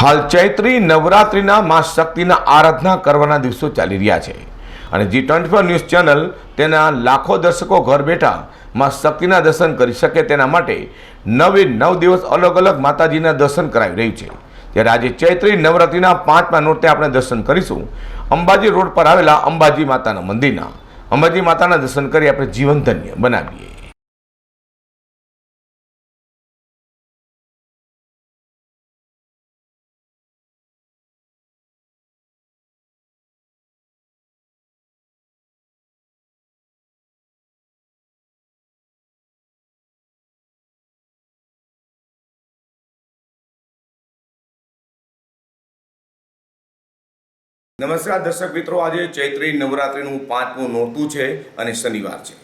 હાલ ચૈત્રી નવરાત્રિના મા શક્તિના આરાધના કરવાના દિવસો ચાલી રહ્યા છે. અને Zee twenty four news channel તેના લાખો દર્શકો ઘર બેઠા મા શક્તિના દર્શન કરી શકે તેના માટે નવે નવ દિવસ અલગ અલગ માતાજીના દર્શન કરાવી રહ્યું છે. ત્યારે આજે ચૈત્રી નવરાત્રિના પાંચમા નોરતે આપણે દર્શન કરીશું. અંબાજી રોડ પર આવેલા અંબાજી માતાના મંદિરના. અંબાજી માતાના દર્શન કરી આપણે જીવન ધન્ય બનાવીએ. નમસ્કાર દર્શક મિત્રો, આજે ચૈત્રી નવરાત્રિનું પાંચમું નોરતું છે અને શનિવાર છે.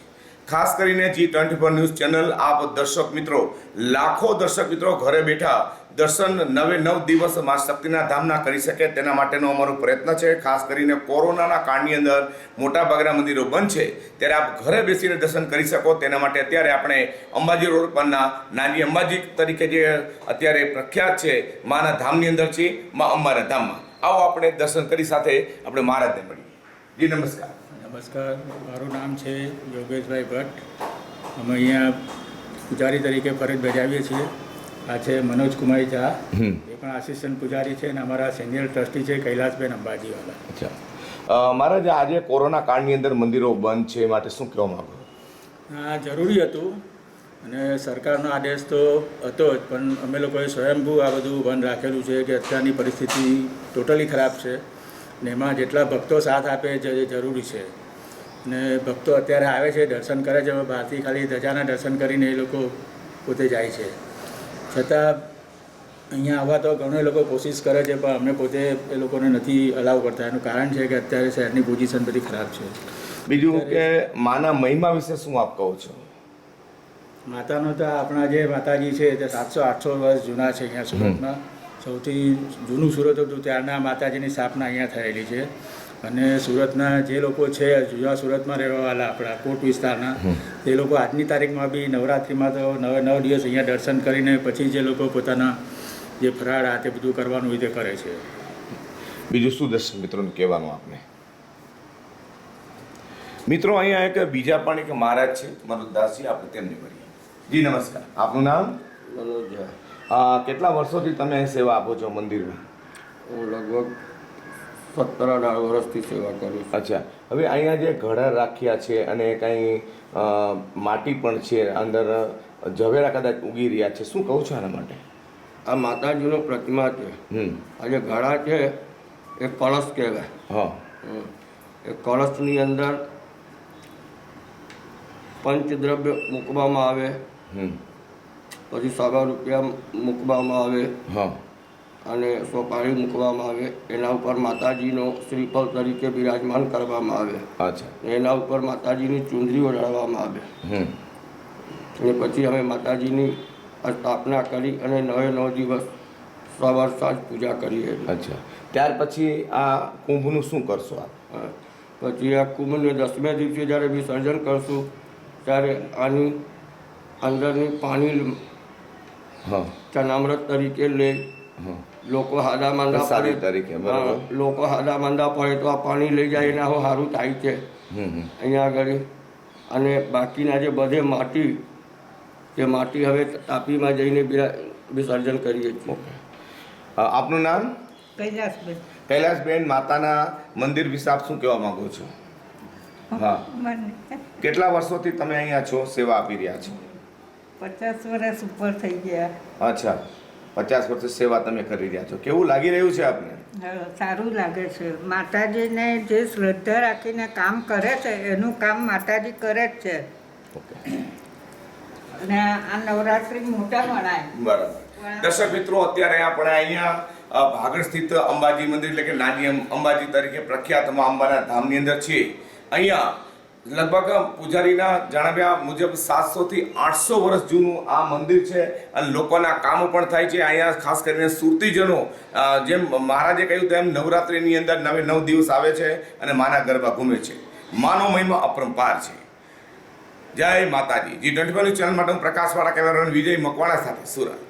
ખાસ કરીને Zee twenty four news channel, આપ દર્શક મિત્રો, લાખો દર્શક મિત્રો ઘરે બેઠા દર્શન નવે નવ દિવસ મા શક્તિના ધામના કરી શકે તેના માટેનો અમારો પ્રયત્ન છે. ખાસ કરીને કોરોનાના કાળની અંદર મોટાભાગના મંદિરો બંધ છે, ત્યારે આપ ઘરે બેસીને દર્શન કરી શકો. તેના માટે અત્યારે આપણે અંબાજી રોડ પરના નાની અંબાજી તરીકે જે અત્યારે પ્રખ્યાત છે, માના ધામની અંદર છીએ, મા અંબાના ધામમાં. આવો આપણે દર્શન કરી સાથે આપણે મહારાજને મળીએ. જી નમસ્કાર. નમસ્કાર. મારું નામ છે યોગેશભાઈ ભટ્ટ. અમે અહીંયા પૂજારી તરીકે ફરજ બજાવીએ છીએ. આ છે મનોજ કુમારી ઝા. એ પણ આસિસ્ટન્ટ પૂજારી છે અને અમારા સિનિયર ટ્રસ્ટી છે કૈલાસબેન અંબાજીવાલા. અચ્છા. મહારાજ આજે કોરોના કાળની અંદર મંદિરો બંધ છે માટે શું કહેવા માગો? જરૂરી હતું. અને સરકારનો આદેશ તો હતો જ, પણ અમે લોકોએ સ્વયંભૂ આ બધું બંધ રાખેલું છે કે અત્યારની પરિસ્થિતિ ટોટલી ખરાબ છે ને એમાં જેટલા ભક્તો સાથ આપે એ જરૂરી છે. ને ભક્તો અત્યારે આવે છે, દર્શન કરે છે બહારથી ખાલી ધજાના દર્શન કરીને એ લોકો પોતે જાય છે. છતાં અહીંયા આવવા તો ઘણા લોકો કોશિશ કરે છે, પણ અમને પોતે એ લોકોને નથી અલાવ કરતા. એનું કારણ છે કે અત્યારે શહેરની પોઝિશન બધી ખરાબ છે. બીજું કે માના મહિમા વિશે શું આપ કહો છો? માતાનો તો આપણા જે માતાજી છે તે સાતસો આઠસો વર્ષ જૂના છે અહીંયા સુરતમાં. સૌથી જૂનું સુરત હતું ત્યારના માતાજીની સ્થાપના અહીંયા થયેલી છે. અને સુરતના જે લોકો છે જુદા સુરતમાં રહેવાવાળા આપણા કોટ વિસ્તારના તે લોકો આજની તારીખમાં બી નવરાત્રિમાં તો નવે નવ દિવસ અહીંયા દર્શન કરીને પછી જે લોકો પોતાના જે ફરાળ આ તે બધું કરવાનું રીતે કરે છે. બીજું શું દર્શક મિત્રોને કહેવાનું આપને? મિત્રો અહીંયા એક બીજા પણ એક મહારાજ છે મારો દાસી આપણે તેમને મળીએ. જી નમસ્કાર. આપનું નામ? મનોજ. કેટલા વર્ષોથી તમે સેવા આપો છો મંદિરમાં? હું લગભગ સત્તર અઢાર વર્ષથી સેવા કરું છું. અચ્છા. હવે અહીંયા જે ઘડા રાખ્યા છે અને કંઈ માટી પણ છે અંદર ઝવેરા કદાચ ઉગી રહ્યા છે શું કહું છો આના માટે? આ માતાજીનો પ્રતિમા છે. હમ. આ જે ઘડા છે એ કળશ કહેવાય. હા. એ કળશની અંદર પંચદ્રવ્ય મૂકવામાં આવે. પછી સવા રૂપિયા મૂકવામાં આવે. હા. અને સોપારી મૂકવામાં આવે. એના ઉપર માતાજીનો શ્રીફળ તરીકે બિરાજમાન કરવામાં આવે. અચ્છા. એના ઉપર માતાજીની ચુંદરી ઓઢાડવામાં આવે. અને પછી અમે માતાજીની સ્થાપના કરી અને નવે નવ દિવસ સવાર સાંજ પૂજા કરીએ. અચ્છા. ત્યાર પછી આ કુંભનું શું કરશો આપ? પછી આ કુંભને દસમે દિવસે જ્યારે વિસર્જન કરશું ત્યારે આની અંદરની પાણી હા. ચનામૃત તરીકે લે. હા. લોકો હાદા માંદા પડે. તરીકે, હા, લોકો હાદા માંદા પડે તો આ પાણી લઈ જાય એના હું સારું થાય છે. હમ હમ. અહીંયા આગળ. અને બાકીના જે બધે માટી તે માટી હવે તાપીમાં જઈને બિરા- વિસર્જન કરીએ છીએ. આપનું નામ? કૈલાસબેન. કૈલાસબેન માતાના મંદિર વિશે આપ શું કહેવા માંગો છો? હા. કેટલા વર્ષોથી તમે અહીંયા છો સેવા આપી રહ્યા છો? પચાસ વર્ષ ઉપર થઈ ગયા. અચ્છા. પચાસ વર્ષ સેવા તમે કરી રહ્યા છો. કેવું લાગી રહ્યું છે આપને? સારું લાગે છે. માતાજીને જે શ્રદ્ધા રાખીને કામ કરે છે એનું કામ માતાજી કરે જ છે. અને આ નવરાત્રિ મોટા મનાય બરાબર. દર્શક મિત્રો અત્યારે આપણે અહીંયા ભાગળ સ્થિત અંબાજી મંદિર એટલે કે નાની અંબાજી તરીકે પ્રખ્યાત અંબાના ધામની અંદર છીએ. અહીંયા લગભગ પૂજારીના જણાવ્યા મુજબ સાતસો થી આઠસો વર્ષ જૂનું આ મંદિર છે અને લોકોના કામો પણ થાય છે. અહીંયા ખાસ કરીને સુરતીજનો જેમ મહારાજે કહ્યું તેમ નવરાત્રિની અંદર નવે નવ દિવસ આવે છે અને માના ગરબા ઘૂમે છે. માનો મહિમા અપરંપાર છે. જય માતાજી. જી ટ્વેન્ટી ચેનલ માટે હું પ્રકાશવાળા કેમેરામેન વિજય મકવાણા સાથે સુરત.